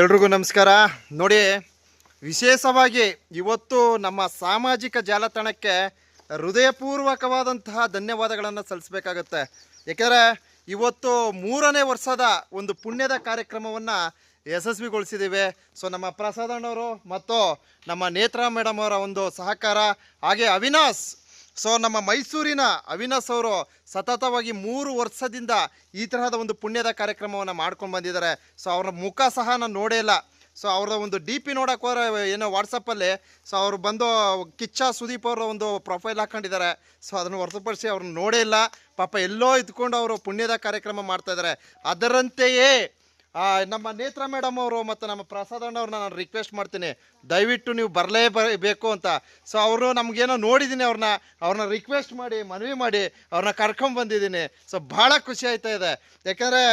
ಎಲ್ರಿಗೂ ನಮಸ್ಕಾರ. ನೋಡಿ, ವಿಶೇಷವಾಗಿ ಇವತ್ತು ನಮ್ಮ ಸಾಮಾಜಿಕ ಜಾಲತಾಣಕ್ಕೆ ಹೃದಯಪೂರ್ವಕವಾದಂತಹ ಧನ್ಯವಾದಗಳನ್ನು ಸಲ್ಲಿಸಬೇಕಾಗತ್ತೆ. ಏಕೆಂದರೆ ಇವತ್ತು ಮೂರನೇ ವರ್ಷದ ಒಂದು ಪುಣ್ಯದ ಕಾರ್ಯಕ್ರಮವನ್ನು ಯಶಸ್ವಿಗೊಳಿಸಿದ್ದೀವಿ ಸೊ ನಮ್ಮ ಪ್ರಸಾದಣ್ಣವರು ಮತ್ತು ನಮ್ಮ ನೇತ್ರಾ ಮೇಡಮ್ ಅವರ ಒಂದು ಸಹಕಾರ, ಹಾಗೆ ಅವಿನಾಶ್ ಸೊ ನಮ್ಮ ಮೈಸೂರಿನ ಅವಿನಾಶ್ ಅವರು ಸತತವಾಗಿ ಮೂರು ವರ್ಷದಿಂದ ಈ ತರಹದ ಒಂದು ಪುಣ್ಯದ ಕಾರ್ಯಕ್ರಮವನ್ನು ಮಾಡ್ಕೊಂಡು ಬಂದಿದ್ದಾರೆ. ಸೊ ಅವರ ಮುಖ ಸಹ ನಾನು ನೋಡೇ ಇಲ್ಲ. ಸೊ ಅವರ ಒಂದು ಡಿ ಪಿ ನೋಡೋಕೆ ಹೋದ್ರೆ ಏನೋ ವಾಟ್ಸಪ್ಪಲ್ಲಿ ಸೊ ಅವರು ಬಂದು ಕಿಚ್ಚ ಸುದೀಪ್ ಅವರ ಒಂದು ಪ್ರೊಫೈಲ್ ಹಾಕೊಂಡಿದ್ದಾರೆ. ಸೊ ಅದನ್ನು ಹೊರತುಪಡಿಸಿ ಅವ್ರನ್ನ ನೋಡೇ ಇಲ್ಲ. ಪಾಪ ಎಲ್ಲೋ ಇದ್ಕೊಂಡು ಅವರು ಪುಣ್ಯದ ಕಾರ್ಯಕ್ರಮ ಮಾಡ್ತಾ ಇದ್ದಾರೆ. ಅದರಂತೆಯೇ ನಮ್ಮ ನೇತ್ರ ಮೇಡಮ್ ಅವರು ಮತ್ತು ನಮ್ಮ ಪ್ರಸಾದಣ್ಣ ಅವ್ರನ್ನ ನಾನು ರಿಕ್ವೆಸ್ಟ್ ಮಾಡ್ತೀನಿ. ದಯವಿಟ್ಟು ನೀವು ಬರಲೇ ಬೇಕು ಅಂತ. ಸೊ ಅವರು ನಮಗೇನೋ ನೋಡಿದ್ದೀನಿ ಅವ್ರನ್ನ ಅವ್ರನ್ನ ರಿಕ್ವೆಸ್ಟ್ ಮಾಡಿ, ಮನವಿ ಮಾಡಿ ಅವ್ರನ್ನ ಕರ್ಕೊಂಬಂದಿದ್ದೀನಿ ಸೊ ಭಾಳ ಖುಷಿ ಆಯ್ತಾ ಇದೆ. ಯಾಕಂದರೆ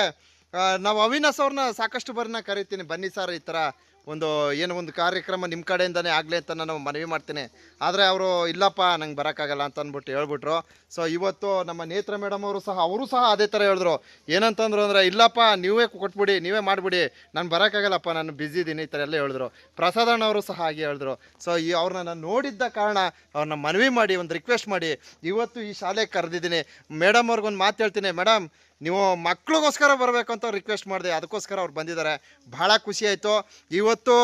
ನಾವು ಅವಿನಾಶ್ ಅವ್ರನ್ನ ಸಾಕಷ್ಟು ಬರನ್ನ ಕರಿತೀನಿ. ಬನ್ನಿ ಸರ್ ಈ ಥರ. ಒಂದು ಏನೋ ಒಂದು ಕಾರ್ಯಕ್ರಮ ನಿಮ್ಮ ಕಡೆಯಿಂದನೇ ಆಗಲಿ ಅಂತ ನಾನು ಮನವಿ ಮಾಡ್ತೀನಿ. ಆದರೆ ಅವರು, ಇಲ್ಲಪ್ಪ, ನಂಗೆ ಬರೋಕ್ಕಾಗಲ್ಲ ಅಂತ ಅಂದ್ಬಿಟ್ಟು ಹೇಳ್ಬಿಟ್ರು. ಸೊ ಇವತ್ತು ನಮ್ಮ ನೇತ್ರ ಮೇಡಮ್ ಅವರು ಸಹ ಅವರು ಸಹ ಅದೇ ಥರ ಹೇಳಿದ್ರು. ಏನಂತಂದ್ರು ಅಂದರೆ, ಇಲ್ಲಪ್ಪ, ನೀವೇ ಕೊಟ್ಬಿಡಿ, ನೀವೇ ಮಾಡಿಬಿಡಿ. ನಾನು ಬರೋಕ್ಕಾಗಲ್ಲಪ್ಪ, ನಾನು ಬ್ಯುಸಿ ಇದ್ದೀನಿ ಈ ಥರ ಎಲ್ಲ ಹೇಳಿದ್ರು. ಪ್ರಸಾದ್ ಅವರು ಸಹ ಹಾಗೆ ಹೇಳಿದ್ರು. ಸೊ ಈ ಅವ್ರನ್ನ ನಾನು ನೋಡಿದ್ದ ಕಾರಣ ಅವ್ರನ್ನ ಮನವಿ ಮಾಡಿ, ಒಂದು ರಿಕ್ವೆಸ್ಟ್ ಮಾಡಿ, ಇವತ್ತು ಈ ಶಾಲೆಗೆ ಕರೆದಿದ್ದೀನಿ. ಮೇಡಮ್ ಅವ್ರಿಗೊಂದು ಮಾತು ಹೇಳ್ತೀನಿ. ಮೇಡಮ್ ನೀವು ಮಕ್ಳಿಗೋಸ್ಕರ ಬರಬೇಕು ಅಂತ ರಿಕ್ವೆಸ್ಟ್ ಮಾಡಿದೆ ಅದಕ್ಕೋಸ್ಕರ ಅವ್ರು ಬಂದಿದ್ದಾರೆ. ಭಾಳ ಖುಷಿ ಆಯಿತು. ಇವತ್ತು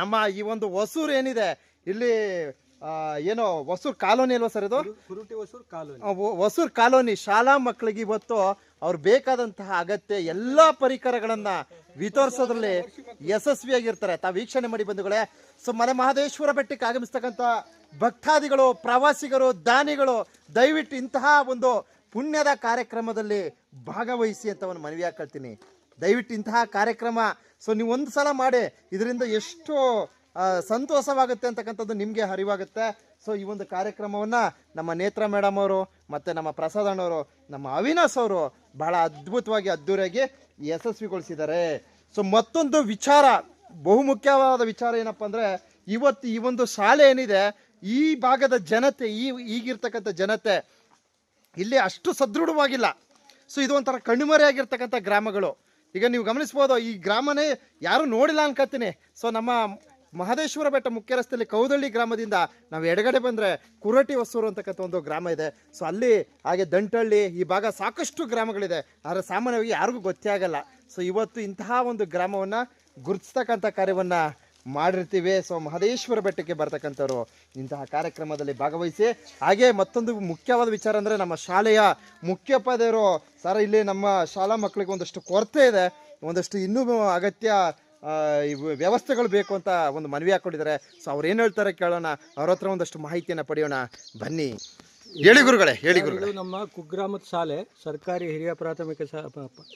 ನಮ್ಮ ಈ ಒಂದು ಹೊಸೂರು ಏನಿದೆ? ಇಲ್ಲಿ ಏನು ಹೊಸೂರು ಕಾಲೋನಿ ಅಲ್ವಾ ಸರ್ ಇದು? ಹೊಸೂರು ಕಾಲೋನಿ. ಶಾಲಾ ಮಕ್ಕಳಿಗೆ ಇವತ್ತು ಅವ್ರು ಬೇಕಾದಂತಹ ಅಗತ್ಯ ಎಲ್ಲ ಪರಿಕರಗಳನ್ನು ವಿತರಿಸೋದ್ರಲ್ಲಿ ಯಶಸ್ವಿಯಾಗಿರ್ತಾರೆ. ತಾವು ವೀಕ್ಷಣೆ ಮಾಡಿ ಬಂಧುಗಳೇ. ಸೊ ಮನೆ ಮಹದೇಶ್ವರ ಬೆಟ್ಟಕ್ಕೆ ಆಗಮಿಸ್ತಕ್ಕಂಥ ಭಕ್ತಾದಿಗಳು ಪ್ರವಾಸಿಗರು ದಾನಿಗಳು ದಯವಿಟ್ಟು ಇಂತಹ ಒಂದು ಪುಣ್ಯದ ಕಾರ್ಯಕ್ರಮದಲ್ಲಿ ಭಾಗವಹಿಸಿ ಅಂತ ಒಂದು ಮನವಿ ಹಾಕೊಳ್ತೀನಿ. ದಯವಿಟ್ಟು ಇಂತಹ ಕಾರ್ಯಕ್ರಮ, ಸೊ ನೀವು ಒಂದು ಸಲ ಮಾಡಿ, ಇದರಿಂದ ಎಷ್ಟು ಸಂತೋಷವಾಗುತ್ತೆ ಅಂತಕ್ಕಂಥದ್ದು ನಿಮಗೆ ಅರಿವಾಗುತ್ತೆ. ಸೊ ಈ ಒಂದು ಕಾರ್ಯಕ್ರಮವನ್ನು ನಮ್ಮ ನೇತ್ರ ಮೇಡಮ್ ಅವರು ಮತ್ತು ನಮ್ಮ ಪ್ರಸಾದ್ ಅಣ್ಣವರು ನಮ್ಮ ಅವಿನಾಶ್ ಅವರು ಬಹಳ ಅದ್ಭುತವಾಗಿ ಅದ್ದೂರಿಯಾಗಿ ಯಶಸ್ವಿಗೊಳಿಸಿದ್ದಾರೆ. ಸೊ ಮತ್ತೊಂದು ವಿಚಾರ, ಬಹುಮುಖ್ಯವಾದ ವಿಚಾರ ಏನಪ್ಪ ಅಂದರೆ, ಇವತ್ತು ಈ ಒಂದು ಶಾಲೆ ಏನಿದೆ, ಈ ಭಾಗದ ಜನತೆ, ಈ ಈಗಿರ್ತಕ್ಕಂಥ ಜನತೆ ಇಲ್ಲಿ ಅಷ್ಟು ಸದೃಢವಾಗಿಲ್ಲ. ಸೊ ಇದು ಒಂಥರ ಕಣ್ಮರೆಯಾಗಿರ್ತಕ್ಕಂಥ ಗ್ರಾಮಗಳು. ಈಗ ನೀವು ಗಮನಿಸ್ಬೋದು, ಈ ಗ್ರಾಮನೇ ಯಾರು ನೋಡಿಲ್ಲ ಅನ್ಕೋತೀನಿ ಸೊ ನಮ್ಮ ಮಹದೇಶ್ವರ ಬೆಟ್ಟ ಮುಖ್ಯ ರಸ್ತೆಯಲ್ಲಿ ಕೌದಳ್ಳಿ ಗ್ರಾಮದಿಂದ ನಾವು ಎಡಗಡೆ ಬಂದರೆ ಕುರಟಿ ಹೊಸೂರು ಅಂತಕ್ಕಂಥ ಒಂದು ಗ್ರಾಮ ಇದೆ. ಸೊ ಅಲ್ಲಿ ಹಾಗೆ ದಂಟಳ್ಳಿ ಈ ಭಾಗ ಸಾಕಷ್ಟು ಗ್ರಾಮಗಳಿದೆ. ಆದರೆ ಸಾಮಾನ್ಯವಾಗಿ ಯಾರಿಗೂ ಗೊತ್ತೇ ಆಗಲ್ಲ. ಸೊ ಇವತ್ತು ಇಂತಹ ಒಂದು ಗ್ರಾಮವನ್ನು ಗುರುತಿಸ್ತಕ್ಕಂಥ ಕಾರ್ಯವನ್ನು ಮಾಡಿರ್ತೀವಿ. ಸೊ ಮಹದೇಶ್ವರ ಬೆಟ್ಟಕ್ಕೆ ಬರ್ತಕ್ಕಂಥವ್ರು ಇಂತಹ ಕಾರ್ಯಕ್ರಮದಲ್ಲಿ ಭಾಗವಹಿಸಿ. ಹಾಗೆ ಮತ್ತೊಂದು ಮುಖ್ಯವಾದ ವಿಚಾರ ಅಂದರೆ ನಮ್ಮ ಶಾಲೆಯ ಮುಖ್ಯೋಪಾಧ್ಯಾಯರು ಸರ್ ಇಲ್ಲಿ ನಮ್ಮ ಶಾಲಾ ಮಕ್ಕಳಿಗೆ ಒಂದಷ್ಟು ಕೊರತೆ ಇದೆ. ಒಂದಷ್ಟು ಇನ್ನೂ ಅಗತ್ಯ ವ್ಯವಸ್ಥೆಗಳು ಬೇಕು ಅಂತ ಒಂದು ಮನವಿ ಹಾಕ್ಕೊಂಡಿದ್ದಾರೆ. ಸೊ ಅವ್ರು ಏನು ಹೇಳ್ತಾರೆ ಕೇಳೋಣ. ಅವ್ರ ಹತ್ರ ಒಂದಷ್ಟು ಮಾಹಿತಿಯನ್ನು ಪಡೆಯೋಣ. ಬನ್ನಿ. ಹೇಳಿ ಗುರುಗಳೇ ಹೇಳಿ ಗುರುಗಳು. ನಮ್ಮ ಕುಗ್ರಾಮದ ಶಾಲೆ ಸರ್ಕಾರಿ ಹಿರಿಯ ಪ್ರಾಥಮಿಕ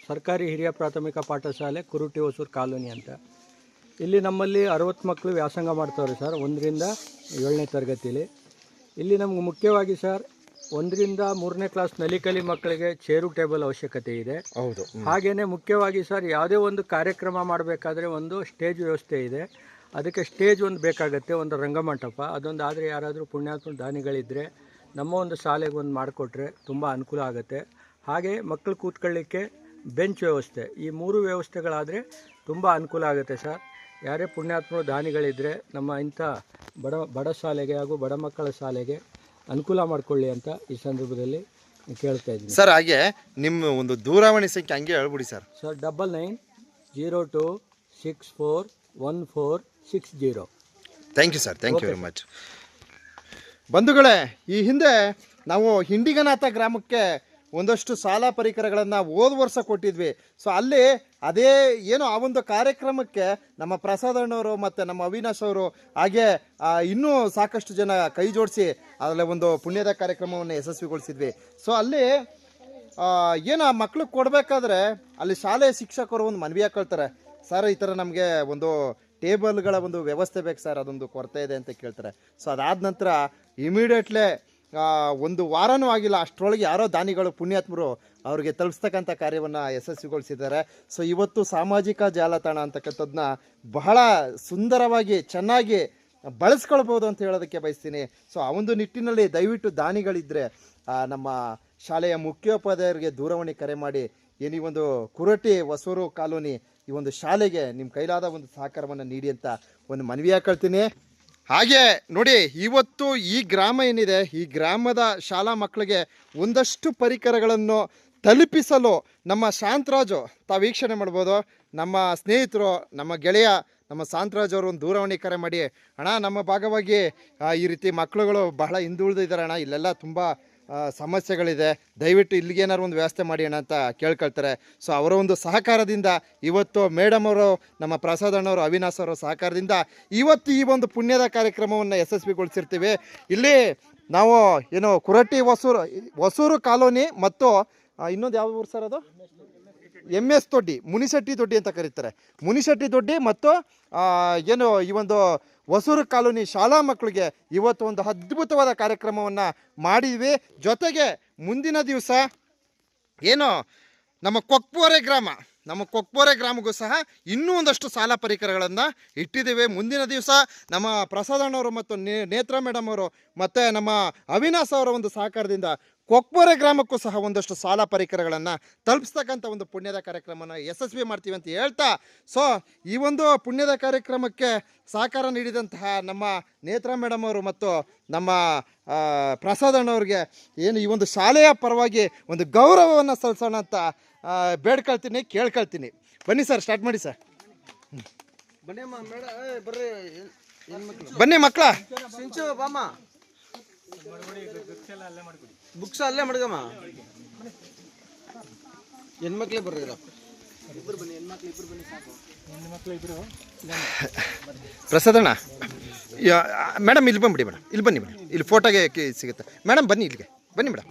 ಸರ್ಕಾರಿ ಹಿರಿಯ ಪ್ರಾಥಮಿಕ ಪಾಠಶಾಲೆ ಕುರುಟಿ ಹೊಸೂರು ಕಾಲೋನಿ ಅಂತ. ಇಲ್ಲಿ ನಮ್ಮಲ್ಲಿ ಅರವತ್ತು ಮಕ್ಕಳು ವ್ಯಾಸಂಗ ಮಾಡ್ತಾವ್ರಿ ಸರ್ ಒಂದರಿಂದ ಏಳನೇ ತರಗತಿಲಿ. ಇಲ್ಲಿ ನಮ್ಗೆ ಮುಖ್ಯವಾಗಿ ಸರ್ ಒಂದರಿಂದ ಮೂರನೇ ಕ್ಲಾಸ್ ನಲಿಕಲಿ ಮಕ್ಕಳಿಗೆ ಚೇರು ಟೇಬಲ್ ಅವಶ್ಯಕತೆ ಇದೆ. ಹೌದು ಹಾಗೇನೆ ಮುಖ್ಯವಾಗಿ ಸರ್ ಯಾವುದೇ ಒಂದು ಕಾರ್ಯಕ್ರಮ ಮಾಡಬೇಕಾದ್ರೆ ಒಂದು ಸ್ಟೇಜ್ ವ್ಯವಸ್ಥೆ ಇದೆ. ಅದಕ್ಕೆ ಸ್ಟೇಜ್ ಒಂದು ಬೇಕಾಗುತ್ತೆ ಒಂದು ರಂಗಮಂಟಪ. ಅದೊಂದು ಆದರೆ ಯಾರಾದರೂ ಪುಣ್ಯಾತ್ಮ ದಾನಿಗಳಿದ್ದರೆ ನಮ್ಮ ಒಂದು ಶಾಲೆಗೆ ಒಂದು ಮಾಡಿಕೊಟ್ರೆ ತುಂಬ ಅನುಕೂಲ ಆಗುತ್ತೆ. ಹಾಗೆ ಮಕ್ಕಳು ಕೂತ್ಕೊಳ್ಳಿಕ್ಕೆ ಬೆಂಚ್ ವ್ಯವಸ್ಥೆ. ಈ ಮೂರು ವ್ಯವಸ್ಥೆಗಳಾದರೆ ತುಂಬ ಅನುಕೂಲ ಆಗುತ್ತೆ ಸರ್. ಯಾರೇ ಪುಣ್ಯಾತ್ಮರು ದಾನಿಗಳಿದ್ದರೆ ನಮ್ಮ ಇಂಥ ಬಡ ಬಡ ಶಾಲೆಗೆ ಹಾಗೂ ಬಡ ಮಕ್ಕಳ ಶಾಲೆಗೆ ಅನುಕೂಲ ಮಾಡಿಕೊಳ್ಳಿ ಅಂತ ಈ ಸಂದರ್ಭದಲ್ಲಿ ಕೇಳ್ತಾ ಇದ್ದೀನಿ. ಸರ್ ಹಾಗೆ ನಿಮ್ಮ ಒಂದು ದೂರವಾಣಿ ಸಂಖ್ಯೆ ಹಂಗೆ ಹೇಳ್ಬಿಡಿ sir. Sir double nine zero two six four one four six zero. Thank you sir thank you very much ಬಂಧುಗಳೇ ಈ ಹಿಂದೆ ನಾವು ಹಿಂಡಿಗನಾಥ ಗ್ರಾಮಕ್ಕೆ ಒಂದಷ್ಟು ಸಾಲ ಪರಿಕರಗಳನ್ನು ಹೋದ ವರ್ಷ ಕೊಟ್ಟಿದ್ವಿ. ಸೊ ಅಲ್ಲಿ ಅದೇ ಏನು ಆ ಒಂದು ಕಾರ್ಯಕ್ರಮಕ್ಕೆ ನಮ್ಮ ಪ್ರಸಾದ್ ಅಣ್ಣವರು ಮತ್ತು ನಮ್ಮ ಅವಿನಾಶ್ ಅವರು ಹಾಗೆ ಇನ್ನೂ ಸಾಕಷ್ಟು ಜನ ಕೈ ಜೋಡಿಸಿ ಅದರಲ್ಲಿ ಒಂದು ಪುಣ್ಯದ ಕಾರ್ಯಕ್ರಮವನ್ನು ಯಶಸ್ವಿಗೊಳಿಸಿದ್ವಿ. ಸೊ ಅಲ್ಲಿ ಏನು ಆ ಮಕ್ಳಿಗೆ ಕೊಡಬೇಕಾದ್ರೆ ಅಲ್ಲಿ ಶಾಲೆಯ ಶಿಕ್ಷಕರು ಒಂದು ಮನವಿ ಹಾಕೊಳ್ತಾರೆ. ಸರ್, ಈ ಥರ ನಮಗೆ ಒಂದು ಟೇಬಲ್ಗಳ ಒಂದು ವ್ಯವಸ್ಥೆ ಬೇಕು ಸರ್, ಅದೊಂದು ಕೊರತೆ ಇದೆ ಅಂತ ಕೇಳ್ತಾರೆ. ಸೊ ಅದಾದ ನಂತರ ಇಮಿಡಿಯೇಟ್ಲೆ ಒಂದು ವಾರನೂ ಆಗಿಲ್ಲ, ಅಷ್ಟರೊಳಗೆ ಯಾರೋ ದಾನಿಗಳು, ಪುಣ್ಯಾತ್ಮರು ಅವರಿಗೆ ತಲುಪಿಸ್ತಕ್ಕಂಥ ಕಾರ್ಯವನ್ನು ಯಶಸ್ವಿಗೊಳಿಸಿದ್ದಾರೆ. ಸೊ ಇವತ್ತು ಸಾಮಾಜಿಕ ಜಾಲತಾಣ ಅಂತಕ್ಕಂಥದ್ದನ್ನ ಬಹಳ ಸುಂದರವಾಗಿ, ಚೆನ್ನಾಗಿ ಬಳಸ್ಕೊಳ್ಬೋದು ಅಂತ ಹೇಳೋದಕ್ಕೆ ಬಯಸ್ತೀನಿ. ಸೊ ಆ ಒಂದು ನಿಟ್ಟಿನಲ್ಲಿ ದಯವಿಟ್ಟು ದಾನಿಗಳಿದ್ದರೆ ನಮ್ಮ ಶಾಲೆಯ ಮುಖ್ಯೋಪಾಧ್ಯಾಯರಿಗೆ ದೂರವಾಣಿ ಕರೆ ಮಾಡಿ, ಏನೀ ಒಂದು ಕುರಟಿ ಹೊಸೂರು ಕಾಲೋನಿ ಈ ಒಂದು ಶಾಲೆಗೆ ನಿಮ್ಮ ಕೈಲಾದ ಒಂದು ಸಹಕಾರವನ್ನು ನೀಡಿ ಅಂತ ಒಂದು ಮನವಿ ಹಾಕೊಳ್ತೀನಿ ಹಾಗೆ ನೋಡಿ, ಇವತ್ತು ಈ ಗ್ರಾಮ ಏನಿದೆ, ಈ ಗ್ರಾಮದ ಶಾಲಾ ಮಕ್ಕಳಿಗೆ ಒಂದಷ್ಟು ಪರಿಕರಗಳನ್ನು ತಲುಪಿಸಲು ನಮ್ಮ ಶಾಂತರಾಜು, ತಾವು ವೀಕ್ಷಣೆ ಮಾಡ್ಬೋದು. ನಮ್ಮ ಸ್ನೇಹಿತರು, ನಮ್ಮ ಗೆಳೆಯ, ನಮ್ಮ ಶಾಂತರಾಜ್ ಅವರು ಒಂದು ದೂರವಾಣಿ ಕರೆ ಮಾಡಿ, ಅಣ್ಣ, ನಮ್ಮ ಭಾಗವಾಗಿ ಈ ರೀತಿ ಮಕ್ಕಳುಗಳು ಬಹಳ ಹಿಂದುಳಿದಿದ್ದಾರೆ ಅಣ್ಣ, ಇಲ್ಲೆಲ್ಲ ತುಂಬ ಸಮಸ್ಯೆಗಳಿದೆ. ದಯವಿಟ್ಟು ಇಲ್ಲಿಗೆ ಏನಾದ್ರು ಒಂದು ವ್ಯವಸ್ಥೆ ಮಾಡಿ ಅಣ್ಣ ಅಂತ ಕೇಳ್ಕೊಳ್ತಾರೆ. ಸೊ ಅವರ ಒಂದು ಸಹಕಾರದಿಂದ ಇವತ್ತು ಮೇಡಮ್ ಅವರು, ನಮ್ಮ ಪ್ರಸಾದ್ ಅಣ್ಣವರು ಅವಿನಾಶ್ ಅವರ ಸಹಕಾರದಿಂದ ಇವತ್ತು ಈ ಒಂದು ಪುಣ್ಯದ ಕಾರ್ಯಕ್ರಮವನ್ನು ಯಶಸ್ವಿಗೊಳಿಸಿರ್ತೀವಿ. ಇಲ್ಲಿ ನಾವು ಏನು ಕುರಟಿ ಹೊಸೂರು ಹೊಸೂರು ಕಾಲೋನಿ ಮತ್ತು ಇನ್ನೊಂದು ಯಾವ ಊರು ಸರ್ ಅದು? ಎಂ ಎಸ್ ದೊಡ್ಡಿ ಮುನಿಶೆಟ್ಟಿ ದೊಡ್ಡಿ ಅಂತ ಕರೀತಾರೆ. ಮುನಿಶೆಟ್ಟಿ ದೊಡ್ಡಿ ಮತ್ತು ಏನು ಈ ಒಂದು ಹೊಸೂರು ಕಾಲೋನಿ ಶಾಲಾ ಮಕ್ಕಳಿಗೆ ಇವತ್ತು ಒಂದು ಅದ್ಭುತವಾದ ಕಾರ್ಯಕ್ರಮವನ್ನು ಮಾಡಿದ್ವಿ. ಜೊತೆಗೆ ಮುಂದಿನ ದಿವಸ ಏನು ನಮ್ಮ ಕೊಕ್ಪೋರೆ ಗ್ರಾಮ, ನಮ್ಮ ಕೊಕ್ಪೋರೆ ಗ್ರಾಮಗೂ ಸಹ ಇನ್ನೂ ಒಂದಷ್ಟು ಸಾಲ ಪರಿಕರಗಳನ್ನು ಇಟ್ಟಿದ್ದೇವೆ. ಮುಂದಿನ ದಿವಸ ನಮ್ಮ ಪ್ರಸಾದಣ್ಣವರು ಮತ್ತು ನೇತ್ರ ಮೇಡಮ್ ಅವರು ಮತ್ತು ನಮ್ಮ ಅವಿನಾಶ್ ಅವರ ಒಂದು ಸಹಕಾರದಿಂದ ಕೊಕ್ಪೋರೆ ಗ್ರಾಮಕ್ಕೂ ಸಹ ಒಂದಷ್ಟು ಸಾಲ ಪರಿಕರಗಳನ್ನು ತಲುಪಿಸ್ತಕ್ಕಂಥ ಒಂದು ಪುಣ್ಯದ ಕಾರ್ಯಕ್ರಮನ ಯಶಸ್ವಿ ಮಾಡ್ತೀವಿ ಅಂತ ಹೇಳ್ತಾ ಸೊ ಈ ಒಂದು ಪುಣ್ಯದ ಕಾರ್ಯಕ್ರಮಕ್ಕೆ ಸಹಕಾರ ನೀಡಿದಂತಹ ನಮ್ಮ ನೇತ್ರ ಮೇಡಮ್ ಅವರು ಮತ್ತು ನಮ್ಮ ಆ, ಪ್ರಸಾದ್ ಅಣ್ಣವ್ರಿಗೆ ಏನು ಈ ಒಂದು ಶಾಲೆಯ ಪರವಾಗಿ ಒಂದು ಗೌರವವನ್ನು ಸಲ್ಲಿಸೋಣ ಅಂತ ಬೇಡ್ಕೊಳ್ತೀನಿ ಕೇಳ್ಕೊಳ್ತೀನಿ. ಬನ್ನಿ ಸರ್ ಸ್ಟಾರ್ಟ್ ಮಾಡಿ ಸರ್ ಬನ್ನಿ ಮಕ್ಕಳ. ಬುಕ್ಸ್ ಅಲ್ಲೇ ಮಡ್ಗಮ್ಮ. ಹೆಣ್ಮಕ್ಳೇ ಬರ್ರಿ. ಪ್ರಸಾದಣ್ಣ ಮೇಡಮ್, ಇಲ್ಲಿ ಬಂದ್ಬಿಡಿ ಮೇಡಮ್. ಇಲ್ಲಿ ಬನ್ನಿ ಮೇಡಮ್. ಇಲ್ಲಿ ಫೋಟೋಗೆ ಸಿಗುತ್ತೆ. ಮೇಡಮ್, ಬನ್ನಿ ಇಲ್ಲಿಗೆ. ಬನ್ನಿ ಮೇಡಮ್.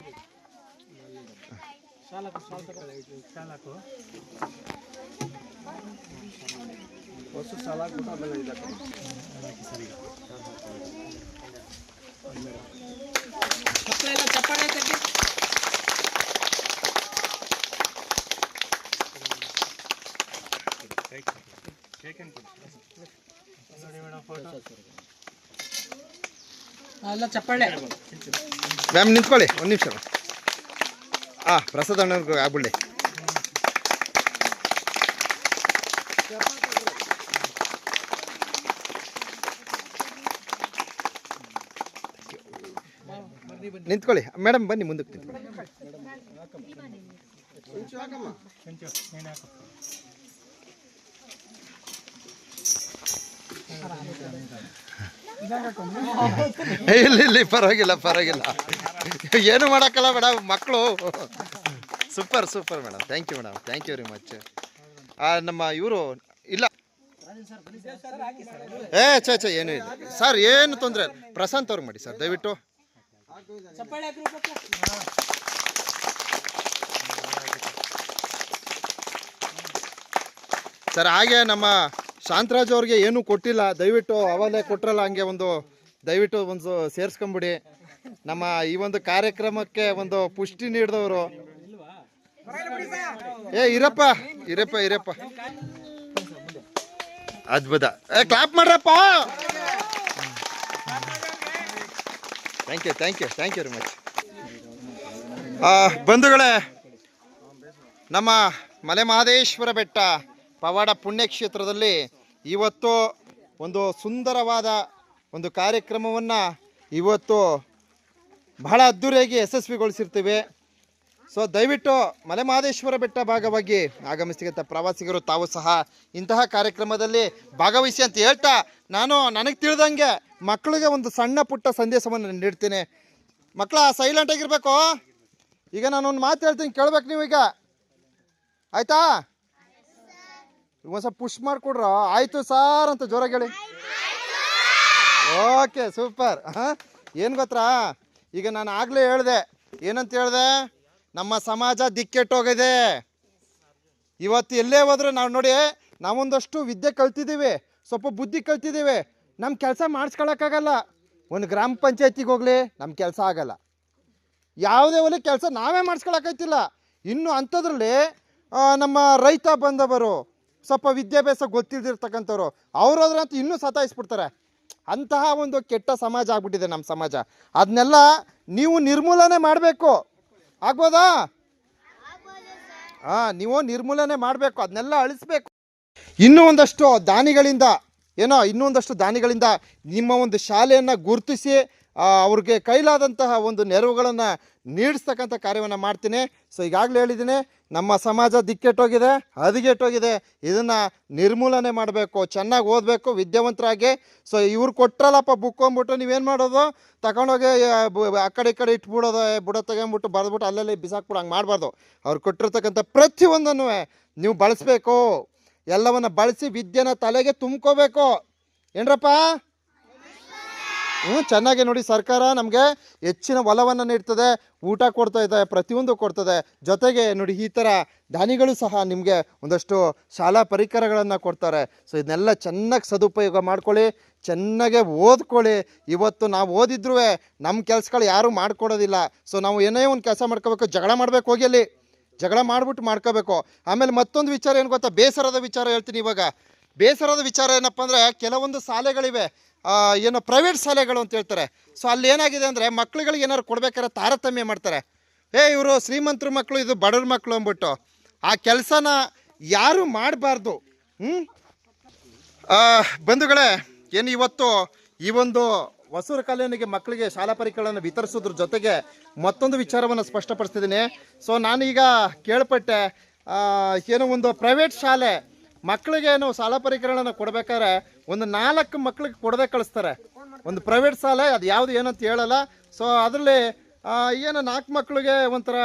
ಮ್ಯಾಮ್ ನಿಂತ್ಕೊಳ್ಳಿ ಒಂದು ನಿಮಿಷ ಹಾಂ ಪ್ರಸಾದ್ ಅಣ್ಣ ಆಗ್ಬಿಡಿ ನಿಂತ್ಕೊಳ್ಳಿ. ಮೇಡಮ್, ಬನ್ನಿ ಮುಂದಕ್ಕೆ ನಿಂತ್ಕೊಳ್ಳಿ. ಇಲ್ಲ, ಇಲ್ಲಿ, ಪರವಾಗಿಲ್ಲ ಪರವಾಗಿಲ್ಲ. ಏನು ಮಾಡೋಕ್ಕಲ್ಲ ಮೇಡಮ್, ಮಕ್ಕಳು. Super super madam. Thank you madam. Thank you very much ನಮ್ಮ ಇವರು, ಇಲ್ಲ. ಏ ಚೇ ಚೇ ಏನೂ ಇಲ್ಲ. ಸರ್, ಏನು ತೊಂದರೆ ಇಲ್ಲ. ಪ್ರಶಾಂತ್ ಅವ್ರಿಗೆ ಮಾಡಿ, ಸರ್, ದಯವಿಟ್ಟು. ಸರ್, ಹಾಗೆ ನಮ್ಮ ಶಾಂತರಾಜ್ ಅವ್ರಿಗೆ ಏನೂ ಕೊಟ್ಟಿಲ್ಲ. ದಯವಿಟ್ಟು ಅವಲೇ ಕೊಟ್ರಲ್ಲ ಹಂಗೆ ಒಂದು, ದಯವಿಟ್ಟು ಒಂದು ಸೇರಿಸ್ಕೊಂಬಿಡಿ. ನಮ್ಮ ಈ ಒಂದು ಕಾರ್ಯಕ್ರಮಕ್ಕೆ ಒಂದು ಪುಷ್ಟಿ ನೀಡಿದವರು. ಏ, ಇರಪ್ಪ ಇರಪ್ಪ ಇರಪ್ಪ. ಅದ್ಭುತ. ಏ clap ಮಾಡ್ರಪ್ಪ. Thank you thank you thank you very much ಬಂಧುಗಳೇ, ನಮ್ಮ ಮಲೆ ಮಹದೇಶ್ವರ ಬೆಟ್ಟ ಪವಾಡ ಪುಣ್ಯಕ್ಷೇತ್ರದಲ್ಲಿ ಇವತ್ತು ಒಂದು ಸುಂದರವಾದ ಒಂದು ಕಾರ್ಯಕ್ರಮವನ್ನು ಇವತ್ತು ಬಹಳ ಅದ್ಧೂರಿಯಾಗಿ ಯಶಸ್ವಿಗೊಳಿಸಿರ್ತೀವಿ. ಸೊ ದಯವಿಟ್ಟು ಮಲೆಮಹದೇಶ್ವರ ಬೆಟ್ಟ ಭಾಗವಾಗಿ ಆಗಮಿಸಿದಂಥ ಪ್ರವಾಸಿಗರು ತಾವು ಸಹ ಇಂತಹ ಕಾರ್ಯಕ್ರಮದಲ್ಲಿ ಭಾಗವಹಿಸಿ ಅಂತ ಹೇಳ್ತಾ ನಾನು ನನಗೆ ತಿಳಿದಂಗೆ ಮಕ್ಕಳಿಗೆ ಒಂದು ಸಣ್ಣ ಪುಟ್ಟ ಸಂದೇಶವನ್ನು ನೀಡ್ತೀನಿ. ಮಕ್ಕಳ ಸೈಲೆಂಟ್ ಆಗಿರ್ಬೇಕು. ಈಗ ನಾನು ಒಂದು ಮಾತು ಹೇಳ್ತೀನಿ, ಕೇಳ್ಬೇಕು ನೀವು ಈಗ ಆಯ್ತಾ? ಒಂದು ಸ್ವಲ್ಪ ಪುಷ್ ಮಾಡಿಕೊಡ್ರ? ಆಯ್ತು ಸಾರ್ ಅಂತ ಜೋರಾಗಿ ಹೇಳಿ. ಓಕೆ ಸೂಪರ್ ಏನು ಗೊತ್ತಾ? ಈಗ ನಾನು ಆಗಲೇ ಹೇಳಿದೆ. ಏನಂತ ಹೇಳಿದೆ? ನಮ್ಮ ಸಮಾಜ ದಿಕ್ಕೆಟ್ಟೋಗಿದೆ. ಇವತ್ತು ಎಲ್ಲೇ ಹೋದ್ರೆ ನಾವು ನೋಡಿ, ನಾವೊಂದಷ್ಟು ವಿದ್ಯೆ ಕಲ್ತಿದ್ದೀವಿ, ಸ್ವಲ್ಪ ಬುದ್ಧಿ ಕಲ್ತಿದ್ದೀವಿ ನಮ್ಮ ಕೆಲಸ ಮಾಡಿಸ್ಕೊಳಕ್ಕಾಗಲ್ಲ. ಒಂದು ಗ್ರಾಮ ಪಂಚಾಯತಿಗೆ ಹೋಗಲಿ ನಮ್ಮ ಕೆಲಸ ಆಗಲ್ಲ. ಯಾವುದೇ ಒಲೆ ಕೆಲಸ ನಾವೇ ಮಾಡಿಸ್ಕೊಳಕ್ಕಾಯ್ತಿಲ್ಲ. ಇನ್ನು ಅಂಥದ್ರಲ್ಲಿ ನಮ್ಮ ರೈತ ಬಂದವರು, ಸ್ವಲ್ಪ ವಿದ್ಯಾಭ್ಯಾಸ ಗೊತ್ತಿಲ್ದಿರ್ತಕ್ಕಂಥವ್ರು ಅಂತ ಇನ್ನೂ ಸತಾಯಿಸ್ಬಿಡ್ತಾರೆ. ಅಂತಹ ಒಂದು ಕೆಟ್ಟ ಸಮಾಜ ಆಗ್ಬಿಟ್ಟಿದೆ ನಮ್ಮ ಸಮಾಜ. ಅದನ್ನೆಲ್ಲ ನೀವು ನಿರ್ಮೂಲನೆ ಮಾಡಬೇಕು. ಆಗ್ಬೋದಾ? ಹಾಂ ನೀವು ನಿರ್ಮೂಲನೆ ಮಾಡಬೇಕು ಅದನ್ನೆಲ್ಲ ಅಳಿಸ್ಬೇಕು. ಇನ್ನೂ ಒಂದಷ್ಟು ದಾನಿಗಳಿಂದ ಏನೋ ಇನ್ನೂ ಒಂದಷ್ಟು ದಾನಿಗಳಿಂದ ನಿಮ್ಮ ಒಂದು ಶಾಲೆಯನ್ನು ಗುರುತಿಸಿ ಅವ್ರಿಗೆ ಕೈಲಾದಂತಹ ಒಂದು ನೆರವುಗಳನ್ನು ನೀಡಿಸ್ತಕ್ಕಂಥ ಕಾರ್ಯವನ್ನು ಮಾಡ್ತೀನಿ. ಸೊ ಈಗಾಗಲೇ ಹೇಳಿದ್ದೀನಿ ನಮ್ಮ ಸಮಾಜ ದಿಕ್ಕೆಟ್ಟೋಗಿದೆ ಹದಿಗೆಟ್ಟೋಗಿದೆ. ಇದನ್ನು ನಿರ್ಮೂಲನೆ ಮಾಡಬೇಕು ಚೆನ್ನಾಗಿ ಓದಬೇಕು ವಿದ್ಯಾವಂತರಾಗಿ. ಸೊ ಇವ್ರು ಕೊಟ್ಟರಲ್ಲಪ್ಪ ಬುಕ್ ಅಂದ್ಬಿಟ್ಟು ನೀವೇನು ಮಾಡೋದು? ತಗೊಂಡೋಗಿ ಆ, ಕಡೆ ಈ ಕಡೆ ಇಟ್ಬಿಡೋದು ಬುಡ ತಗೊಂಬಿಟ್ಟು ಬರೆದ್ಬಿಟ್ಟು ಅಲ್ಲಲ್ಲಿ ಬಿಸಾಕ್ಬಿಡು ಹಂಗೆ ಮಾಡಬಾರ್ದು. ಅವ್ರು ಕೊಟ್ಟಿರ್ತಕ್ಕಂಥ ಪ್ರತಿಯೊಂದನ್ನು ನೀವು ಬಳಸಬೇಕು. ಎಲ್ಲವನ್ನು ಬಳಸಿ ವಿದ್ಯೆನ ತಲೆಗೆ ತುಂಬ್ಕೋಬೇಕು. ಏನ್ರಪ್ಪ? ಹ್ಞೂ, ಚೆನ್ನಾಗಿ ನೋಡಿ ಸರ್ಕಾರ ನಮಗೆ ಹೆಚ್ಚಿನ ಒಲವನ್ನು ನೀಡ್ತದೆ, ಊಟ ಕೊಡ್ತಾ ಇದೆ, ಪ್ರತಿಯೊಂದು ಕೊಡ್ತದೆ. ಜೊತೆಗೆ ನೋಡಿ ಈ ಥರ ದಾನಿಗಳು ಸಹ ನಿಮಗೆ ಒಂದಷ್ಟು ಶಾಲಾ ಪರಿಕರಗಳನ್ನು ಕೊಡ್ತಾರೆ. ಸೊ ಇದನ್ನೆಲ್ಲ ಚೆನ್ನಾಗಿ ಸದುಪಯೋಗ ಮಾಡ್ಕೊಳ್ಳಿ, ಚೆನ್ನಾಗೆ ಓದ್ಕೊಳ್ಳಿ. ಇವತ್ತು ನಾವು ಓದಿದ್ರೂ ನಮ್ಮ ಕೆಲಸಗಳು ಯಾರೂ ಮಾಡ್ಕೊಡೋದಿಲ್ಲ. ಸೊ ನಾವು ಏನೇ ಒಂದು ಕೆಲಸ ಮಾಡ್ಕೋಬೇಕು, ಜಗಳ ಮಾಡ್ಬೇಕು, ಹೋಗಿ ಅಲ್ಲಿ. ಜಗಳ ಮಾಡ್ಬಿಟ್ಟು ಮಾಡ್ಕೋಬೇಕು. ಆಮೇಲೆ ಮತ್ತೊಂದು ವಿಚಾರ ಏನು ಗೊತ್ತಾ? ಬೇಸರದ ವಿಚಾರ ಹೇಳ್ತೀನಿ ಇವಾಗ. ಬೇಸರದ ವಿಚಾರ ಏನಪ್ಪ ಅಂದರೆ ಕೆಲವೊಂದು ಶಾಲೆಗಳಿವೆ. ಏನು ಪ್ರೈವೇಟ್ ಶಾಲೆಗಳು ಅಂತ ಹೇಳ್ತಾರೆ. ಸೊ ಅಲ್ಲಿ ಏನಾಗಿದೆ ಅಂದರೆ ಮಕ್ಳುಗಳಿಗೆ ಏನಾದ್ರು ಕೊಡಬೇಕಾದ್ರೆ ತಾರತಮ್ಯ ಮಾಡ್ತಾರೆ. ಏ, ಇವರು ಶ್ರೀಮಂತರ ಮಕ್ಕಳು ಇದು ಬಡವ್ರ ಮಕ್ಕಳು ಅಂದ್ಬಿಟ್ಟು. ಆ ಕೆಲಸನ ಯಾರು ಮಾಡಬಾರ್ದು? ಹ್ಞೂ ಬಂಧುಗಳೇ, ಏನು ಇವತ್ತು ಈ ಒಂದು ಹೊಸೂರು ಕಾಲೇನಿಗೆ ಮಕ್ಕಳಿಗೆ ಶಾಲಾ ಪರಿಕರಗಳನ್ನು ವಿತರಿಸೋದ್ರ ಜೊತೆಗೆ ಮತ್ತೊಂದು ವಿಚಾರವನ್ನು ಸ್ಪಷ್ಟಪಡಿಸ್ತಿದ್ದೀನಿ. ಸೊ ನಾನೀಗ ಕೇಳ್ಪಟ್ಟೆ ಏನೋ ಒಂದು ಪ್ರೈವೇಟ್ ಶಾಲೆ ಮಕ್ಕಳಿಗೆ ಏನು ಶಾಲಾ ಪರಿಕರಗಳನ್ನು ಕೊಡ್ಬೇಕಾದ್ರೆ ಒಂದು ನಾಲ್ಕು ಮಕ್ಳಿಗೆ ಕೊಡದೆ ಕಳಿಸ್ತಾರೆ. ಒಂದು ಪ್ರೈವೇಟ್ ಶಾಲೆ, ಅದು ಯಾವುದು ಏನಂತ ಹೇಳಲ್ಲ. ಸೊ ಅದರಲ್ಲಿ ಏನು ನಾಲ್ಕು ಮಕ್ಕಳಿಗೆ ಒಂಥರ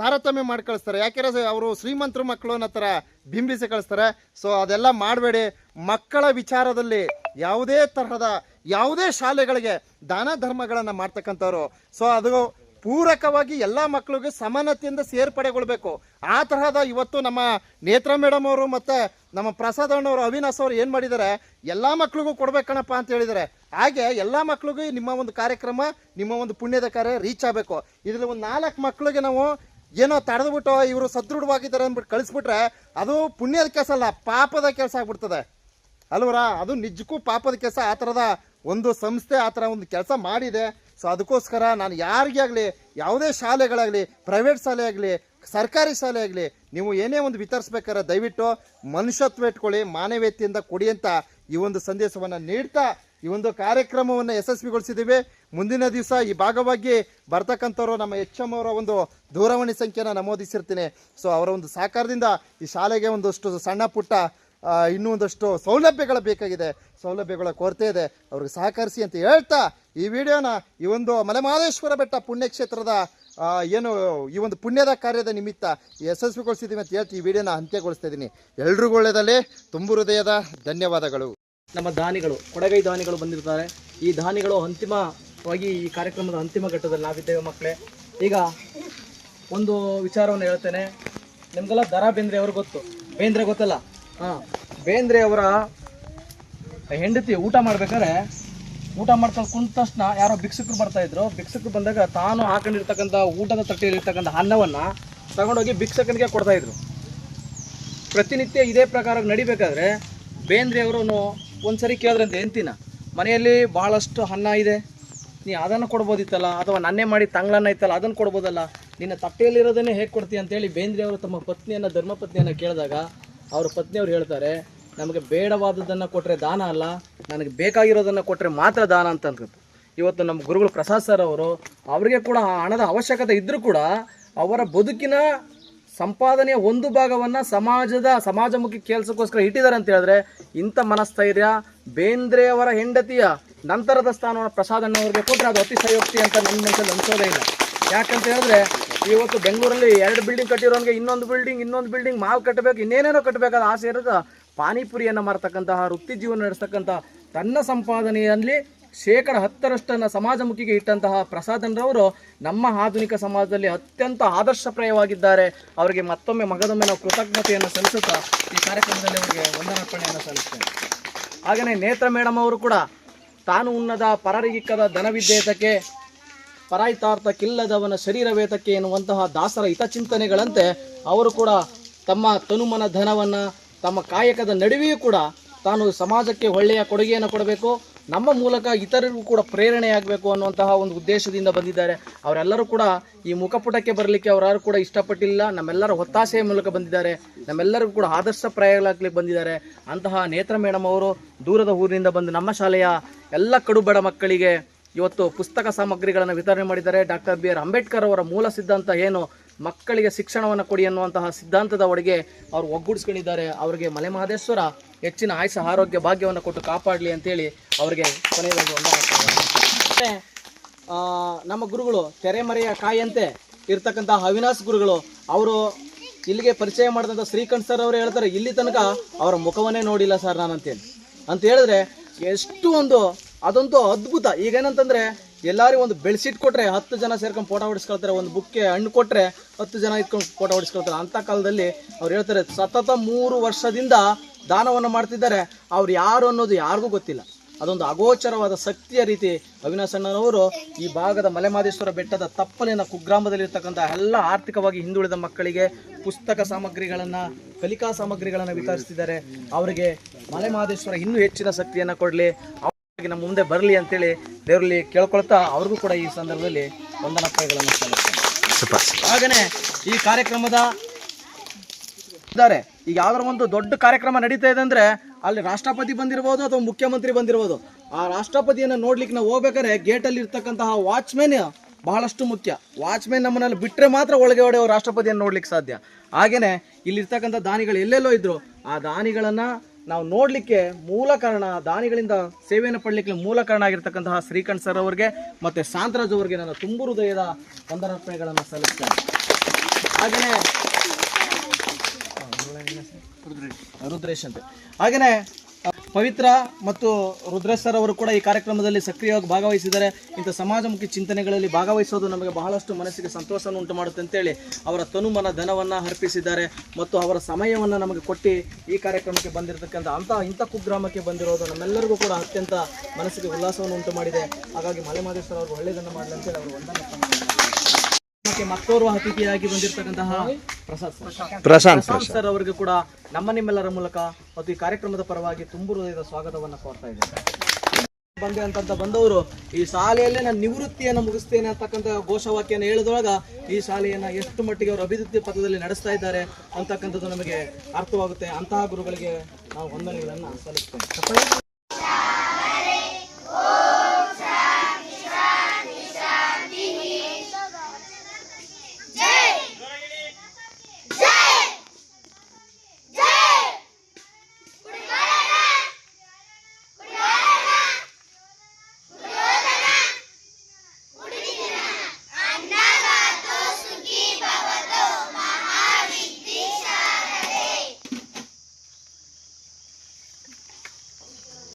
ತಾರತಮ್ಯ ಮಾಡಿ ಕಳಿಸ್ತಾರೆ. ಯಾಕೆಂದ್ರೆ ಅವರು ಶ್ರೀಮಂತರ ಮಕ್ಕಳು ಅನ್ನೋ ಥರ ಬಿಂಬಿಸಿ ಕಳಿಸ್ತಾರೆ. ಸೊ ಅದೆಲ್ಲ ಮಾಡಬೇಡಿ. ಮಕ್ಕಳ ವಿಚಾರದಲ್ಲಿ ಯಾವುದೇ ತರಹದ, ಯಾವುದೇ ಶಾಲೆಗಳಿಗೆ ದಾನ ಧರ್ಮಗಳನ್ನು ಮಾಡ್ತಕ್ಕಂಥವ್ರು. ಸೊ ಅದು ಪೂರಕವಾಗಿ ಎಲ್ಲ ಮಕ್ಕಳಿಗೆ ಸಮಾನತೆಯಿಂದ ಸೇರ್ಪಡೆಗೊಳ್ಬೇಕು. ಆ ತರಹದ ಇವತ್ತು ನಮ್ಮ ನೇತ್ರ ಮೇಡಮ್ ಅವರು ಮತ್ತು ನಮ್ಮ ಪ್ರಸಾದ್ ಅಣ್ಣವರು ಅವಿನಾಶ್ ಅವರು ಏನು ಮಾಡಿದ್ದಾರೆ, ಎಲ್ಲ ಮಕ್ಕಳಿಗೂ ಕೊಡಬೇಕಣಪ್ಪ ಅಂತ ಹೇಳಿದ್ದಾರೆ. ಹಾಗೆ ಎಲ್ಲ ಮಕ್ಕಳಿಗೂ ನಿಮ್ಮ ಒಂದು ಕಾರ್ಯಕ್ರಮ, ನಿಮ್ಮ ಒಂದು ಪುಣ್ಯದ ಕಾರ್ಯ ರೀಚ್ ಆಗಬೇಕು. ಇದರಲ್ಲಿ ಒಂದು ನಾಲ್ಕು ಮಕ್ಕಳಿಗೆ ನಾವು ಏನೋ ತಡೆದ್ಬಿಟ್ಟು ಇವರು ಸದೃಢವಾಗಿದ್ದಾರೆ ಅಂದ್ಬಿಟ್ಟು ಕಳಿಸ್ಬಿಟ್ರೆ ಅದು ಪುಣ್ಯದ ಕೆಲಸ ಅಲ್ಲ, ಪಾಪದ ಕೆಲಸ ಆಗ್ಬಿಡ್ತದೆ. ಅಲ್ವರ? ಅದು ನಿಜಕ್ಕೂ ಪಾಪದ ಕೆಲಸ. ಆ ಥರದ ಒಂದು ಸಂಸ್ಥೆ ಆ ಥರ ಒಂದು ಕೆಲಸ ಮಾಡಿದೆ. ಸೊ ಅದಕ್ಕೋಸ್ಕರ ನಾನು ಯಾರಿಗೇ ಆಗಲಿ, ಯಾವುದೇ ಶಾಲೆಗಳಾಗಲಿ ಪ್ರೈವೇಟ್ ಶಾಲೆ ಆಗಲಿ, ಸರ್ಕಾರಿ ಶಾಲೆ ಆಗಲಿ, ನೀವು ಏನೇ ಒಂದು ವಿತರಿಸ್ಬೇಕಾದ್ರೆ ದಯವಿಟ್ಟು ಮನುಷ್ಯತ್ವ ಇಟ್ಕೊಳ್ಳಿ, ಮಾನವೀಯತೆಯಿಂದ ಕೊಡಿ ಅಂತ ಈ ಒಂದು ಸಂದೇಶವನ್ನು ನೀಡ್ತಾ ಈ ಒಂದು ಕಾರ್ಯಕ್ರಮವನ್ನು ಯಶಸ್ವಿಗೊಳಿಸಿದ್ದೀವಿ. ಮುಂದಿನ ದಿವಸ ಈ ಭಾಗವಾಗಿ ಬರ್ತಕ್ಕಂಥವ್ರು ನಮ್ಮ ಎಚ್ ಎಂ ಅವರ ಒಂದು ದೂರವಾಣಿ ಸಂಖ್ಯೆಯನ್ನು ನಮೂದಿಸಿರ್ತೀನಿ. ಸೊ ಅವರ ಒಂದು ಸಹಕಾರದಿಂದ ಈ ಶಾಲೆಗೆ ಒಂದಷ್ಟು ಸಣ್ಣ ಪುಟ್ಟ ಇನ್ನೂ ಒಂದಷ್ಟು ಸೌಲಭ್ಯಗಳ ಬೇಕಾಗಿದೆ. ಸೌಲಭ್ಯಗಳ ಕೊರತೆ ಇದೆ. ಅವ್ರಿಗೆ ಸಹಕರಿಸಿ ಅಂತ ಹೇಳ್ತಾ ಈ ವಿಡಿಯೋನ ಈ ಒಂದು ಮಲೆಮಹದೇಶ್ವರ ಬೆಟ್ಟ ಪುಣ್ಯಕ್ಷೇತ್ರದ ಏನು ಈ ಒಂದು ಪುಣ್ಯದ ಕಾರ್ಯದ ನಿಮಿತ್ತ ಯಶಸ್ವಿಗೊಳಿಸಿದ್ದೀವಿ ಅಂತ ಹೇಳ್ತಿ ಈ ವಿಡಿಯೋನ ಅಂತ್ಯಗೊಳಿಸ್ತಾ ಇದ್ದೀನಿ. ಎಲ್ರಿಗೂ ಒಳ್ಳೆಯದಲ್ಲಿ. ತುಂಬು ಹೃದಯದ ಧನ್ಯವಾದಗಳು. ನಮ್ಮ ದಾನಿಗಳು, ಕೊಡಗೈ ದಾನಿಗಳು ಬಂದಿರ್ತಾರೆ. ಈ ದಾನಿಗಳು ಅಂತಿಮವಾಗಿ ಈ ಕಾರ್ಯಕ್ರಮದ ಅಂತಿಮ ಘಟ್ಟದಲ್ಲಿ ನಾವಿದ್ದೇವೆ ಮಕ್ಕಳೇ. ಈಗ ಒಂದು ವಿಚಾರವನ್ನು ಹೇಳ್ತೇನೆ. ನಿಮ್ಗೆಲ್ಲ ದರ ಬೇಂದ್ರೆ ಅವ್ರಿಗೆ ಗೊತ್ತು? ಬೇಂದ್ರೆ ಗೊತ್ತಲ್ಲ? ಬೇಂದ್ರೆ ಅವರ ಹೆಂಡತಿ ಊಟ ಮಾಡ್ಬೇಕಾದ್ರೆ, ಊಟ ಮಾಡ್ಕೊಂಡು ಕುಂತ ತಕ್ಷಣ ಯಾರೋ ಭಿಕ್ಷಕರು ಬರ್ತಾ ಇದ್ರು. ಭಿಕ್ಷಕರು ಬಂದಾಗ ತಾನು ಹಾಕೊಂಡಿರ್ತಕ್ಕಂಥ ಊಟದ ತಟ್ಟೆಯಲ್ಲಿರ್ತಕ್ಕಂಥ ಅನ್ನವನ್ನು ತಗೊಂಡೋಗಿ ಭಿಕ್ಷಕನಿಗೆ ಕೊಡ್ತಾ ಇದ್ರು. ಪ್ರತಿನಿತ್ಯ ಇದೇ ಪ್ರಕಾರ ನಡಿಬೇಕಾದ್ರೆ ಬೇಂದ್ರೆ ಅವರು ಒಂದ್ಸರಿ ಕೇಳಿದ್ರಂತೆ ಎಂತಿನ ಮನೆಯಲ್ಲಿ ಭಾಳಷ್ಟು ಅನ್ನ ಇದೆ. ನೀ ಅದನ್ನು ಕೊಡ್ಬೋದಿತ್ತಲ್ಲ? ಅಥವಾ ನನ್ನೇ ಮಾಡಿ ತಂಗ್ಳನ್ನ ಇತ್ತಲ್ಲ ಅದನ್ನು ಕೊಡ್ಬೋದಲ್ಲ? ನಿನ್ನ ತಟ್ಟೆಯಲ್ಲಿರೋದನ್ನೇ ಹೇಗೆ ಕೊಡ್ತೀಯ? ಅಂತೇಳಿ ಬೇಂದ್ರೆ ಅವರು ತಮ್ಮ ಪತ್ನಿಯನ್ನು, ಧರ್ಮಪತ್ನಿಯನ್ನು ಕೇಳಿದಾಗ ಅವ್ರ ಪತ್ನಿಯವ್ರು ಹೇಳ್ತಾರೆ, ನಮಗೆ ಬೇಡವಾದದ್ದನ್ನು ಕೊಟ್ಟರೆ ದಾನ ಅಲ್ಲ, ನನಗೆ ಬೇಕಾಗಿರೋದನ್ನು ಕೊಟ್ಟರೆ ಮಾತ್ರ ದಾನ ಅಂತ ಅನ್ಕೊಂಡು ಇವತ್ತು ನಮ್ಮ ಗುರುಗಳು ಪ್ರಸಾದ್ ಸರ್ ಅವರು, ಅವರಿಗೆ ಕೂಡ ಹಣದ ಅವಶ್ಯಕತೆ ಇದ್ದರೂ ಕೂಡ ಅವರ ಬದುಕಿನ ಸಂಪಾದನೆಯ ಒಂದು ಭಾಗವನ್ನು ಸಮಾಜದ, ಸಮಾಜಮುಖಿ ಕೆಲಸಕ್ಕೋಸ್ಕರ ಇಟ್ಟಿದ್ದಾರೆ ಅಂತ ಹೇಳಿದ್ರೆ, ಇಂಥ ಮನಸ್ಥೈರ್ಯ ಬೇಂದ್ರೆಯವರ ಹೆಂಡತಿಯ ನಂತರದ ಸ್ಥಾನವನ್ನು ಪ್ರಸಾದಣ್ಣವ್ರಿಗೆ ಕೊಟ್ಟರೆ ಅದು ಅತಿಶಯೋಕ್ತಿ ಅಂತ ನನ್ನ ಮನಸ್ಸಲ್ಲಿ ಅನಿಸೋದೇ ಇಲ್ಲ. ಯಾಕಂತ ಹೇಳಿದ್ರೆ ಇವತ್ತು ಬೆಂಗಳೂರಲ್ಲಿ ಎರಡು ಬಿಲ್ಡಿಂಗ್ ಕಟ್ಟಿರೋನ್ಗೆ ಇನ್ನೊಂದು ಬಿಲ್ಡಿಂಗ್ ಇನ್ನೊಂದು ಬಿಲ್ಡಿಂಗ್ ಮಾಲ್ ಕಟ್ಟಬೇಕು, ಇನ್ನೇನೇನೋ ಕಟ್ಟಬೇಕಾದ ಆಸೆ ಇರೋದು. ಪಾನಿಪುರಿಯನ್ನು ಮಾರ್ತಕ್ಕಂತಹ ವೃತ್ತಿ ಜೀವನ ನಡೆಸ್ತಕ್ಕಂಥ ತನ್ನ ಸಂಪಾದನೆಯಲ್ಲಿ ಶೇಕಡ ಹತ್ತರಷ್ಟನ್ನು ಸಮಾಜಮುಖಿಗೆ ಇಟ್ಟಂತಹ ಪ್ರಸಾದನ್ರವರು ನಮ್ಮ ಆಧುನಿಕ ಸಮಾಜದಲ್ಲಿ ಅತ್ಯಂತ ಆದರ್ಶಪ್ರಾಯವಾಗಿದ್ದಾರೆ. ಅವರಿಗೆ ಮತ್ತೊಮ್ಮೆ ಮಗದೊಮ್ಮೆ ನಾವು ಕೃತಜ್ಞತೆಯನ್ನು ಸಲ್ಲಿಸುತ್ತಾ ಈ ಕಾರ್ಯಕ್ರಮದಲ್ಲಿ ಅವರಿಗೆ ವಂದನಾರ್ಪಣೆಯನ್ನು ಸಲ್ಲಿಸ್ತೇನೆ. ಹಾಗೆಯೇ ನೇತ್ರ ಮೇಡಮ್ ಅವರು ಕೂಡ ತಾನು ಉನ್ನದ, ಪರರಿಗಿಕ್ಕದ ಧನವಿದ್ದೇತಕ್ಕೆ ಪರಾಯಿತಾರ್ಥಕ್ಕಿಲ್ಲದವನ ಶರೀರವೇತಕ್ಕೆ ಎನ್ನುವಂತಹ ದಾಸರ ಹಿತಚಿಂತನೆಗಳಂತೆ ಅವರು ಕೂಡ ತಮ್ಮ ತನುಮನ ಧನವನ್ನು, ತಮ್ಮ ಕಾಯಕದ ನಡುವೆಯೂ ಕೂಡ ತಾನು ಸಮಾಜಕ್ಕೆ ಒಳ್ಳೆಯ ಕೊಡುಗೆಯನ್ನು ಕೊಡಬೇಕು, ನಮ್ಮ ಮೂಲಕ ಇತರರಿಗೂ ಕೂಡ ಪ್ರೇರಣೆಯಾಗಬೇಕು ಅನ್ನುವಂತಹ ಒಂದು ಉದ್ದೇಶದಿಂದ ಬಂದಿದ್ದಾರೆ. ಅವರೆಲ್ಲರೂ ಕೂಡ ಈ ಮುಖಪುಟಕ್ಕೆ ಬರಲಿಕ್ಕೆ ಅವರಾರು ಕೂಡ ಇಷ್ಟಪಟ್ಟಿಲ್ಲ. ನಮ್ಮೆಲ್ಲರ ಒತ್ತಾಸೆಯ ಮೂಲಕ ಬಂದಿದ್ದಾರೆ. ನಮ್ಮೆಲ್ಲರಿಗೂ ಕೂಡ ಆದರ್ಶ ಆದರ್ಶಪ್ರಾಯಗಳಾಗ್ಲಿಕ್ಕೆ ಬಂದಿದ್ದಾರೆ. ಅಂತಹ ನೇತ್ರ ಮೇಡಮ್ ಅವರು ದೂರದ ಊರಿನಿಂದ ಬಂದು ನಮ್ಮ ಶಾಲೆಯ ಎಲ್ಲ ಕಡುಬಡ ಮಕ್ಕಳಿಗೆ ಇವತ್ತು ಪುಸ್ತಕ ಸಾಮಗ್ರಿಗಳನ್ನು ವಿತರಣೆ ಮಾಡಿದ್ದಾರೆ. ಡಾಕ್ಟರ್ ಬಿ ಆರ್ ಅಂಬೇಡ್ಕರ್ ಅವರ ಮೂಲ ಸಿದ್ಧಾಂತ ಏನು? ಮಕ್ಕಳಿಗೆ ಶಿಕ್ಷಣವನ್ನು ಕೊಡಿ ಅನ್ನುವಂತಹ ಸಿದ್ಧಾಂತದ ಒಳಗೆ ಅವರು ಒಗ್ಗೂಡಿಸ್ಕೊಂಡಿದ್ದಾರೆ. ಅವರಿಗೆ ಮಲೆಮಹದೇಶ್ವರ ಹೆಚ್ಚಿನ ಆಯುಷ ಆರೋಗ್ಯ ಭಾಗ್ಯವನ್ನು ಕೊಟ್ಟು ಕಾಪಾಡಲಿ ಅಂತೇಳಿ ಅವರಿಗೆ ಕೊನೆಯದಾಗಿ ಮತ್ತೆ ನಮ್ಮ ಗುರುಗಳು ತೆರೆಮರೆಯ ಕಾಯಿಯಂತೆ ಇರ್ತಕ್ಕಂತಹ ಅವಿನಾಶ್ ಗುರುಗಳು, ಅವರು ಇಲ್ಲಿಗೆ ಪರಿಚಯ ಮಾಡಿದಂಥ ಶ್ರೀಕಂಠ ಸರ್ ಅವರು ಹೇಳ್ತಾರೆ, ಇಲ್ಲಿ ತನಕ ಅವರ ಮುಖವನ್ನೇ ನೋಡಿಲ್ಲ ಸರ್ ನಾನು ಅಂತ ಹೇಳಿದ್ರೆ ಎಷ್ಟು ಒಂದು ಅದಂತೂ ಅದ್ಭುತ. ಈಗ ಏನಂತಂದ್ರೆ ಎಲ್ಲರಿಗೂ ಒಂದು ಬೆಳ್ಸಿಟ್ ಕೊಟ್ರೆ ಹತ್ತು ಜನ ಸೇರ್ಕೊಂಡು ಫೋಟೋ ಹೊಡಿಸ್ಕೊಳ್ತಾರೆ, ಒಂದು ಬುಕ್ಕೆ ಹಣ್ಣು ಕೊಟ್ರೆ ಹತ್ತು ಜನ ಇಟ್ಕೊಂಡು ಫೋಟೋ ಹೊಡಿಸ್ಕೊಳ್ತಾರೆ. ಅಂತ ಕಾಲದಲ್ಲಿ ಅವ್ರು ಹೇಳ್ತಾರೆ, ಸತತ ಮೂರು ವರ್ಷದಿಂದ ದಾನವನ್ನು ಮಾಡ್ತಿದ್ದಾರೆ. ಅವ್ರು ಯಾರು ಅನ್ನೋದು ಯಾರಿಗೂ ಗೊತ್ತಿಲ್ಲ. ಅದೊಂದು ಅಗೋಚರವಾದ ಶಕ್ತಿಯ ರೀತಿ ಅವಿನಾಶಣ್ಣನವರು ಈ ಭಾಗದ ಮಲೆಮಾದೇಶ್ವರ ಬೆಟ್ಟದ ತಪ್ಪಲಿನ ಕುಗ್ರಾಮದಲ್ಲಿರ್ತಕ್ಕಂಥ ಎಲ್ಲ ಆರ್ಥಿಕವಾಗಿ ಹಿಂದುಳಿದ ಮಕ್ಕಳಿಗೆ ಪುಸ್ತಕ ಸಾಮಗ್ರಿಗಳನ್ನು, ಕಲಿಕಾ ಸಾಮಗ್ರಿಗಳನ್ನು ವಿತರಿಸ್ತಿದ್ದಾರೆ. ಅವರಿಗೆ ಮಲೆಮಾದೇಶ್ವರ ಇನ್ನೂ ಹೆಚ್ಚಿನ ಶಕ್ತಿಯನ್ನು ಕೊಡಲಿ. ನಮ್ಮ ಮುಂದೆ ಬರಲಿ ಅಂತೇಳಿ ದೇವರಲ್ಲಿ ಕೇಳ್ಕೊಳ್ತಾ ಅವ್ರಿಗೂ ಕೂಡ ಈ ಸಂದರ್ಭದಲ್ಲಿ ವಂದನಪ್ಪಗಳನ್ನು ಸಲ್ಲಿಸ್ತೇನೆ. ಹಾಗೇ ಈ ಕಾರ್ಯಕ್ರಮದ ಇದ್ದಾರೆ. ಈಗ ಯಾವ್ದಾರ ಒಂದು ದೊಡ್ಡ ಕಾರ್ಯಕ್ರಮ ನಡೀತಾ ಇದೆ ಅಂದ್ರೆ ಅಲ್ಲಿ ರಾಷ್ಟ್ರಪತಿ ಬಂದಿರ್ಬೋದು ಅಥವಾ ಮುಖ್ಯಮಂತ್ರಿ ಬಂದಿರ್ಬೋದು. ಆ ರಾಷ್ಟ್ರಪತಿಯನ್ನ ನೋಡ್ಲಿಕ್ಕೆ ನಾವು ಹೋಗ್ಬೇಕಾದ್ರೆ ಗೇಟಲ್ಲಿ ಇರ್ತಕ್ಕಂತಹ ವಾಚ್ಮೆನ್ ಬಹಳಷ್ಟು ಮುಖ್ಯ. ವಾಚ್ಮೆನ್ ನಮ್ಮನಲ್ಲಿ ಬಿಟ್ಟರೆ ಮಾತ್ರ ಒಳಗೆ ಒಡೆ ರಾಷ್ಟ್ರಪತಿಯನ್ನು ನೋಡ್ಲಿಕ್ಕೆ ಸಾಧ್ಯ. ಹಾಗೇನೆ ಇಲ್ಲಿರ್ತಕ್ಕಂಥ ದಾನಿಗಳು ಎಲ್ಲೆಲ್ಲೋ ಇದ್ರು. ಆ ದಾನಿಗಳನ್ನ ನಾವು ನೋಡಲಿಕ್ಕೆ ಮೂಲ ಕಾರಣ ದಾನಿಗಳಿಂದ ಸೇವೆಯನ್ನು ಪಡಲಿಕ್ಕೆ ಮೂಲ ಕಾರಣ ಆಗಿರ್ತಕ್ಕಂತಹ ಶ್ರೀಕಂಠ ಸರ್ ಅವರಿಗೆ ಮತ್ತು ಶಾಂತರಾಜ್ ಅವರಿಗೆ ನನ್ನ ತುಂಬು ಹೃದಯದ ವಂದನಾರ್ಪಣೆಗಳನ್ನು ಸಲ್ಲಿಸ್ತೇನೆ. ಹಾಗೆಯೇ ರುದ್ರೇಶ್ ಅಂತೆ. ಹಾಗೆಯೇ ಪವಿತ್ರ ಮತ್ತು ರುದ್ರೇಶ್ ಸರ್ ಅವರು ಕೂಡ ಈ ಕಾರ್ಯಕ್ರಮದಲ್ಲಿ ಸಕ್ರಿಯವಾಗಿ ಭಾಗವಹಿಸಿದ್ದಾರೆ. ಇಂಥ ಸಮಾಜಮುಖಿ ಚಿಂತನೆಗಳಲ್ಲಿ ಭಾಗವಹಿಸೋದು ನಮಗೆ ಬಹಳಷ್ಟು ಮನಸ್ಸಿಗೆ ಸಂತೋಷವನ್ನು ಉಂಟು ಮಾಡುತ್ತೆ ಅಂತೇಳಿ ಅವರ ತನುಮನ ಧನವನ್ನು ಅರ್ಪಿಸಿದ್ದಾರೆ ಮತ್ತು ಅವರ ಸಮಯವನ್ನು ನಮಗೆ ಕೊಟ್ಟು ಈ ಕಾರ್ಯಕ್ರಮಕ್ಕೆ ಬಂದಿರತಕ್ಕಂಥ ಅಂಥ ಇಂಥ ಕುಗ್ರಾಮಕ್ಕೆ ಬಂದಿರೋದು ನಮ್ಮೆಲ್ಲರಿಗೂ ಕೂಡ ಅತ್ಯಂತ ಮನಸ್ಸಿಗೆ ಉಲ್ಲಾಸವನ್ನು ಉಂಟು ಮಾಡಿದೆ. ಹಾಗಾಗಿ ಮಲೆಮಾದೇಶ್ವರ ಅವರು ಒಳ್ಳೆಯದನ್ನು ಮಾಡಲಿ ಅಂತೇಳಿ ಅವರು ವಂದನೆ ನಮಗೆ ಮತ್ತೋರ್ವ ಅತಿಥಿಯಾಗಿ ಬಂದಿರತಕ್ಕಂತಹ ಪ್ರಸಾದ್ ಸರ್. ಪ್ರಶಾಂತ್ ಪ್ರಶಾಂತ್ ಸರ್. ಅವರಿಗೆ ಕೂಡ ನಮ್ಮ ನಿಮ್ಮೆಲ್ಲರ ಮೂಲಕ ಮತ್ತು ಈ ಕಾರ್ಯಕ್ರಮದ ಪರವಾಗಿ ತುಂಬು ಹೃದಯದ ಸ್ವಾಗತವನ್ನು ಕೋರ್ತಾ ಇದ್ದೇನೆ. ಬಂದೆ ಅಂತಂತ ಬಂದವರು ಈ ಶಾಲೆಯಲ್ಲೇ ನಾನು ನಿವೃತ್ತಿಯನ್ನು ಮುಗಿಸ್ತೇನೆ ಅಂತಕ್ಕಂಥ ಘೋಷವಾಕ್ಯನ ಹೇಳಿದೊಳಗ ಈ ಶಾಲೆಯನ್ನ ಎಷ್ಟು ಮಟ್ಟಿಗೆ ಅವರು ಅಭಿವೃದ್ಧಿ ಪಥದಲ್ಲಿ ನಡೆಸ್ತಾ ಇದ್ದಾರೆ ಅಂತಕ್ಕಂಥದ್ದು ನಮಗೆ ಅರ್ಥವಾಗುತ್ತೆ. ಅಂತಹ ಗುರುಗಳಿಗೆ ನಾವು ವಂದನೆಗಳನ್ನು ಸಲ್ಲಿಸ್ತೇನೆ.